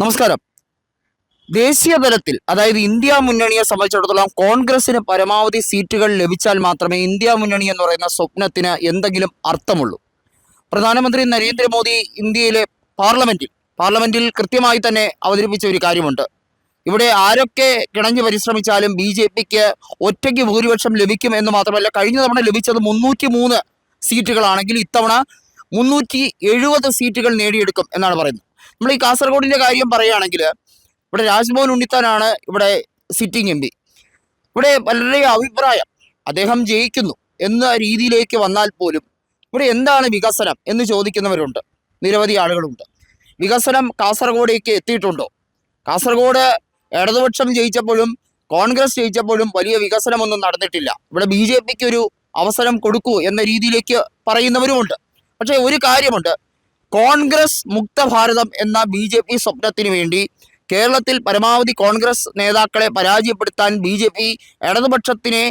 നമസ്കാരം. ദേശീയ തലത്തിൽ അതായത് ഇന്ത്യ മുന്നണിയെ സംബന്ധിച്ചിടത്തോളം കോൺഗ്രസിന് പരമാവധി സീറ്റുകൾ ലഭിച്ചാൽ മാത്രമേ ഇന്ത്യ മുന്നണി എന്ന് പറയുന്ന സ്വപ്നത്തിന് എന്തെങ്കിലും അർത്ഥമുള്ളൂ. പ്രധാനമന്ത്രി നരേന്ദ്രമോദി ഇന്ത്യയിലെ പാർലമെന്റിൽ പാർലമെന്റിൽ കൃത്യമായി തന്നെ അവതരിപ്പിച്ച ഒരു കാര്യമുണ്ട്. ഇവിടെ ആരൊക്കെ കിണഞ്ഞു പരിശ്രമിച്ചാലും ബി ജെ പിക്ക് ഒറ്റയ്ക്ക് ഭൂരിപക്ഷം ലഭിക്കും എന്ന് മാത്രമല്ല കഴിഞ്ഞ തവണ ലഭിച്ചത് മുന്നൂറ്റി മൂന്ന് സീറ്റുകളാണെങ്കിൽ ഇത്തവണ മുന്നൂറ്റി എഴുപത് സീറ്റുകൾ നേടിയെടുക്കും എന്നാണ് പറയുന്നത്. നമ്മൾ ഈ കാസർഗോഡിന്റെ കാര്യം പറയുകയാണെങ്കിൽ ഇവിടെ രാജ്ഭവൻ ഉണ്ണിത്താനാണ് ഇവിടെ സിറ്റിംഗ് എം പി ഇവിടെ പലരുടെയും അഭിപ്രായം. അദ്ദേഹം ജയിക്കുന്നു എന്ന രീതിയിലേക്ക് വന്നാൽ പോലും ഇവിടെ എന്താണ് വികസനം എന്ന് ചോദിക്കുന്നവരുണ്ട്. നിരവധി ആളുകളുണ്ട്. വികസനം കാസർഗോഡേക്ക് എത്തിയിട്ടുണ്ടോ? കാസർഗോഡ് ഇടതുപക്ഷം ജയിച്ചപ്പോഴും കോൺഗ്രസ് ജയിച്ചപ്പോഴും വലിയ വികസനമൊന്നും നടന്നിട്ടില്ല. ഇവിടെ ബി ഒരു അവസരം കൊടുക്കൂ എന്ന രീതിയിലേക്ക് പറയുന്നവരുമുണ്ട്. പക്ഷേ ഒരു കാര്യമുണ്ട്. കോൺഗ്രസ് മുക്ത ഭാരതം എന്ന ബി ജെ പി സ്വപ്നത്തിന് വേണ്ടി കേരളത്തിൽ പരമാവധി കോൺഗ്രസ് നേതാക്കളെ പരാജയപ്പെടുത്താൻ ബി ജെ പി ഇടതുപക്ഷത്തിനെ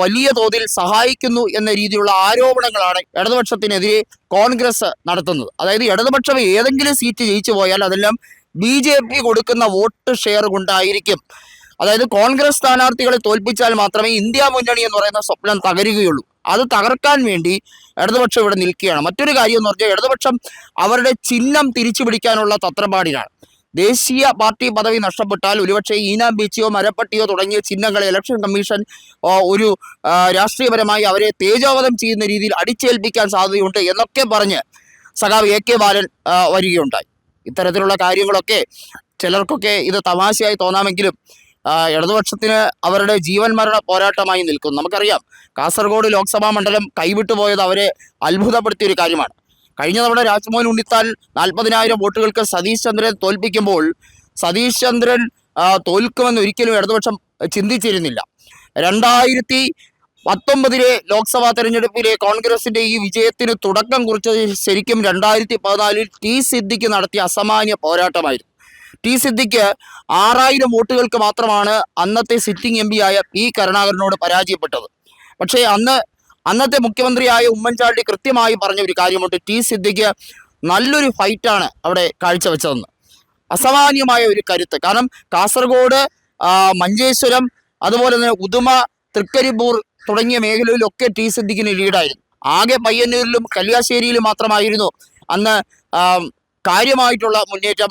വലിയ തോതിൽ സഹായിക്കുന്നു എന്ന രീതിയിലുള്ള ആരോപണങ്ങളാണ് ഇടതുപക്ഷത്തിനെതിരെ കോൺഗ്രസ് നടത്തുന്നത്. അതായത് ഇടതുപക്ഷം ഏതെങ്കിലും സീറ്റ് ജയിച്ചു പോയാൽ അതെല്ലാം ബി കൊടുക്കുന്ന വോട്ട് ഷെയർ കൊണ്ടായിരിക്കും. അതായത് കോൺഗ്രസ് സ്ഥാനാർത്ഥികളെ തോൽപ്പിച്ചാൽ മാത്രമേ ഇന്ത്യ മുന്നണി എന്ന് പറയുന്ന സ്വപ്നം തകരുകയുള്ളൂ. അത് തകർക്കാൻ വേണ്ടി ഇടതുപക്ഷം ഇവിടെ നിൽക്കുകയാണ്. മറ്റൊരു കാര്യം എന്ന് പറഞ്ഞാൽ ഇടതുപക്ഷം അവരുടെ ചിഹ്നം തിരിച്ചു പിടിക്കാനുള്ള തത്രപ്പാടിലാണ്. ദേശീയ പാർട്ടി പദവി നഷ്ടപ്പെട്ടാൽ ഒരുപക്ഷെ ഈനാം ബീച്ചിയോ മരപ്പട്ടിയോ തുടങ്ങിയ ചിഹ്നങ്ങളെ ഇലക്ഷൻ കമ്മീഷൻ ഒരു രാഷ്ട്രീയപരമായി അവരെ തേജോവധം ചെയ്യുന്ന രീതിയിൽ അടിച്ചേൽപ്പിക്കാൻ സാധ്യതയുണ്ട് എന്നൊക്കെ പറഞ്ഞ് സഖാവ് എ കെ ബാലൻ വരികയുണ്ടായി. ഇത്തരത്തിലുള്ള കാര്യങ്ങളൊക്കെ ചിലർക്കൊക്കെ ഇത് തമാശയായി തോന്നാമെങ്കിലും ഇടതുപക്ഷത്തിന് അവരുടെ ജീവൻ മരണ പോരാട്ടമായി നിൽക്കും നമുക്കറിയാം കാസർഗോഡ് ലോക്സഭാ മണ്ഡലം കൈവിട്ടു പോയത് അവരെ അത്ഭുതപ്പെടുത്തിയ ഒരു കാര്യമാണ്. കഴിഞ്ഞ തവണ രാജ്മോഹൻ ഉണ്ണിത്താൻ നാൽപ്പതിനായിരം വോട്ടുകൾക്ക് സതീഷ് ചന്ദ്രൻ തോൽപ്പിക്കുമ്പോൾ സതീഷ് ചന്ദ്രൻ തോൽക്കുമെന്ന് ഒരിക്കലും ഇടതുപക്ഷം ചിന്തിച്ചിരുന്നില്ല. രണ്ടായിരത്തി പത്തൊമ്പതിലെ ലോക്സഭാ തെരഞ്ഞെടുപ്പിലെ കോൺഗ്രസിന്റെ ഈ വിജയത്തിന് തുടക്കം കുറിച്ചത് ശരിക്കും രണ്ടായിരത്തി പതിനാലിൽ ടി സിദ്ദിഖ് നടത്തിയ അസാമാന്യ പോരാട്ടമായിരുന്നു. ടി സിദ്ദിഖ് ആറായിരം വോട്ടുകൾക്ക് മാത്രമാണ് അന്നത്തെ സിറ്റിംഗ് എം ആയ പി കരുണാകരനോട് പരാജയപ്പെട്ടത്. പക്ഷേ അന്ന് അന്നത്തെ മുഖ്യമന്ത്രിയായ ഉമ്മൻചാണ്ടി കൃത്യമായി പറഞ്ഞ ഒരു കാര്യമുണ്ട്. ടി സിദ്ദിഖ് നല്ലൊരു ഫൈറ്റാണ് അവിടെ കാഴ്ചവെച്ചതെന്ന്. അസാമാന്യമായ ഒരു കരുത്ത്. കാരണം കാസർഗോഡ് മഞ്ചേശ്വരം അതുപോലെ തന്നെ ഉദുമ തൃക്കരിപ്പൂർ തുടങ്ങിയ മേഖലയിലൊക്കെ ടി സിദ്ദിഖിന് ലീഡായിരുന്നു. ആകെ പയ്യന്നൂരിലും കല്യാശ്ശേരിയിലും മാത്രമായിരുന്നു അന്ന് കാര്യമായിട്ടുള്ള മുന്നേറ്റം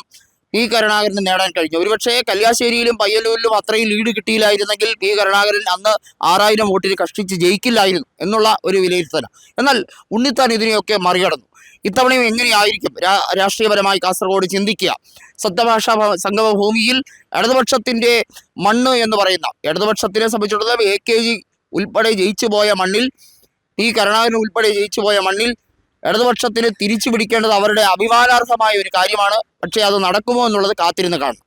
പി കരുണാകരന് നേടാൻ കഴിഞ്ഞു. ഒരുപക്ഷെ കല്യാശ്ശേരിയിലും പയ്യന്നൂരിലും അത്രയും ലീഡ് കിട്ടിയില്ലായിരുന്നെങ്കിൽ പി കരുണാകരൻ അന്ന് ആറായിരം വോട്ടിന് കഷ്ടിച്ച് ജയിക്കില്ലായിരുന്നു എന്നുള്ള ഒരു വിലയിരുത്തലാണ് എന്നാൽ ഉണ്ണിത്താൻ ഇതിനെയൊക്കെ മറികടന്നു. ഇത്തവണയും എങ്ങനെയായിരിക്കും? രാഷ്ട്രീയപരമായി കാസർഗോഡ് ചിന്തിക്കുക. സത്യഭാഷാ സംഗമഭൂമിയിൽ ഇടതുപക്ഷത്തിന്റെ മണ്ണ് എന്ന് പറയുന്ന ഇടതുപക്ഷത്തിനെ സംബന്ധിച്ചിടത്തോളം എ കെ ജി ഉൾപ്പെടെ ജയിച്ചു പോയ മണ്ണിൽ പി കരുണാകരൻ ഉൾപ്പെടെ ജയിച്ചു പോയ മണ്ണിൽ ഇടതുപക്ഷത്തിന് തിരിച്ചു പിടിക്കേണ്ടത് അവരുടെ അഭിമാനാർഹമായ ഒരു കാര്യമാണ്. പക്ഷേ അത് നടക്കുമോ എന്നുള്ളത് കാത്തിരുന്ന് കാണണം.